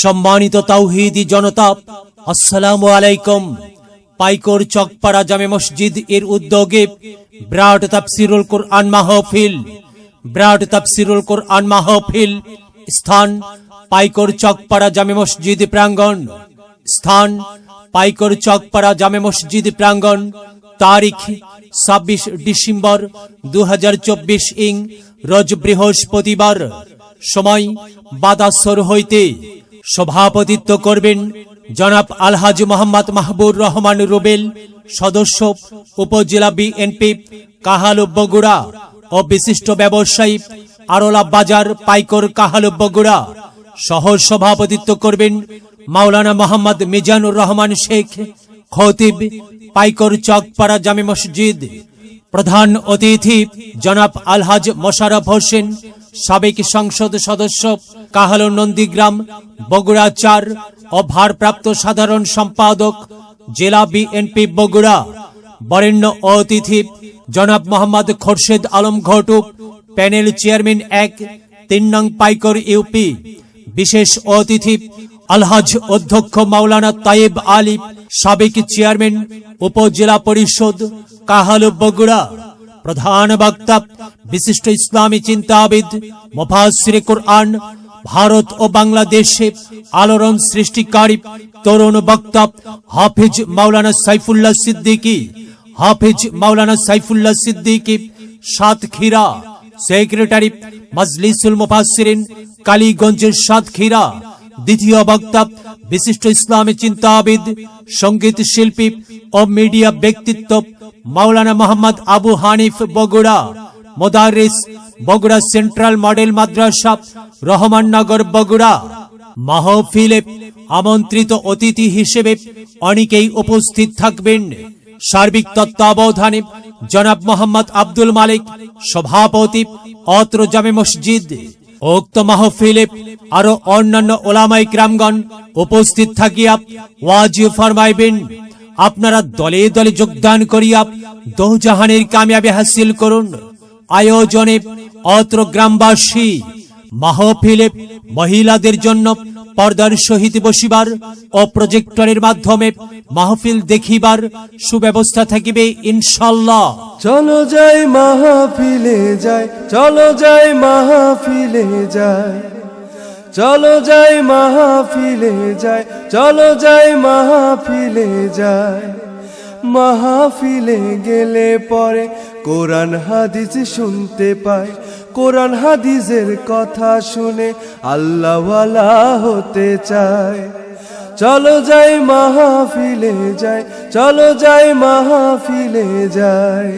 সম্মানিত তাওহিদি জনতা, আসসালামু আলাইকুম। পাইকর চকপাড়া জামে মসজিদ এর উদ্যোগে ব্রাড তাফসিরুল কোরআন মাহফিল ব্রাড তাফসিরুল কোরআন মাহফিল, স্থান পাইকর চকপাড়া জামে মসজিদ প্রাঙ্গণ, স্থান পাইকর চকপাড়া জামে মসজিদ প্রাঙ্গণ, তারিখ ছাব্বিশ ডিসেম্বর দু হাজার চব্বিশ ইং রজ বৃহস্পতিবার। সময় বাদাসর হইতে সভাপতিত্ব করবেন জনাব আলহাজ মোহাম্মদ মাহবুর রহমান রুবেল, সদস্য, উপজেলা বিএনপি কাহালু বগুড়া ও বিশিষ্ট ব্যবসায়ী, আরলা বাজার, পাইকর কাহালু বগুড়া। সহ সভাপতিত্ব করবেন মাওলানা মোহাম্মদ মিজানুর রহমান শেখ, খতিব, পাইকর চকপাড়া জামে মসজিদ প্রধান অতিথি জনাব আলহাজ মোশারফ হোসেন, সাবেক সংসদ সদস্য কাহালো নন্দীগ্রাম বগুড়া চার ও ভারপ্রাপ্ত সাধারণ সম্পাদক জেলা বিএনপি বগুড়া। বরেণ্য অতিথি জনাব মোহাম্মদ খোরশেদ আলম ঘটুক, প্যানেল চেয়ারম্যান এক, তিন নং পাইকর ইউপি। বিশেষ অতিথি আলহাজ অধ্যক্ষ মাওলানা তাইব আলী সাবেক চেয়ারম্যান, উপজেলা পরিষদ কাহালু বগুড়া, প্রধান বক্তা, বিশিষ্ট ইসলামী চিন্তাবিদ, মুফাসসিরে কোরআন, ভারত ও বাংলাদেশে আলোড়ন সৃষ্টিকারী তরুণ বক্তা হাফিজ মাওলানা সাইফুল্লাহ সিদ্দিকী। হাফিজ মাওলানা সাইফুল্লাহ সিদ্দিকী, সাতক্ষীরা, সেক্রেটারি মজলিসুল মুফাসসিরিন, কালীগঞ্জের সাতক্ষীরা। দ্বিতীয় বক্তা, বিশিষ্ট ইসলামী চিন্তাবিদ, সংগীত শিল্পী ও মিডিয়া ব্যক্তিত্ব মাওলানা মোহাম্মদ আবু হানিফ বগুড়া, মোদারিস, বগুড়া সেন্ট্রাল মডেল মাদ্রাসা রহমাননগর বগুড়া। মাহফিলে আমন্ত্রিত অতিথি হিসেবে অনেকেই উপস্থিত থাকবেন। সার্বিক তত্ত্বাবধানে জনাব মোহাম্মদ আব্দুল মালিক, সভাপতি, অত্র জামে মসজিদ। উক্ত মাহফিলে আরও অন্যান্য ওলামাই গ্রামগণ উপস্থিত থাকিয়া ওয়াজ ফরমাইবেন। আপনারা দলে দলে যোগদান করিয়া দোজাহানের কামিয়াবি হাসিল করুন। আয়োজনে অত্র গ্রামবাসী, মাহফিলে মহিলাদের জন্য পর্দার সহিত বসিবার ও প্রজেক্টরের মাধ্যমে মাহফিল দেখিবার সুব্যবস্থা থাকিবে ইনশাল্লাহ চলো যাই মাহফিলে যাই, চলো যাই মাহফিলে যাই। চলো যাই মাহফিলে যাই, চলো যাই মাহফিলে যাই। মাহফিলে গেলে পরে কোরআন হাদিস শুনতে পাই, কোরআন হাদিসের কথা শুনে আল্লাহওয়ালা হতে চায় চলো যাই মাহফিলে যাই, চলো যাই মাহফিলে যাই।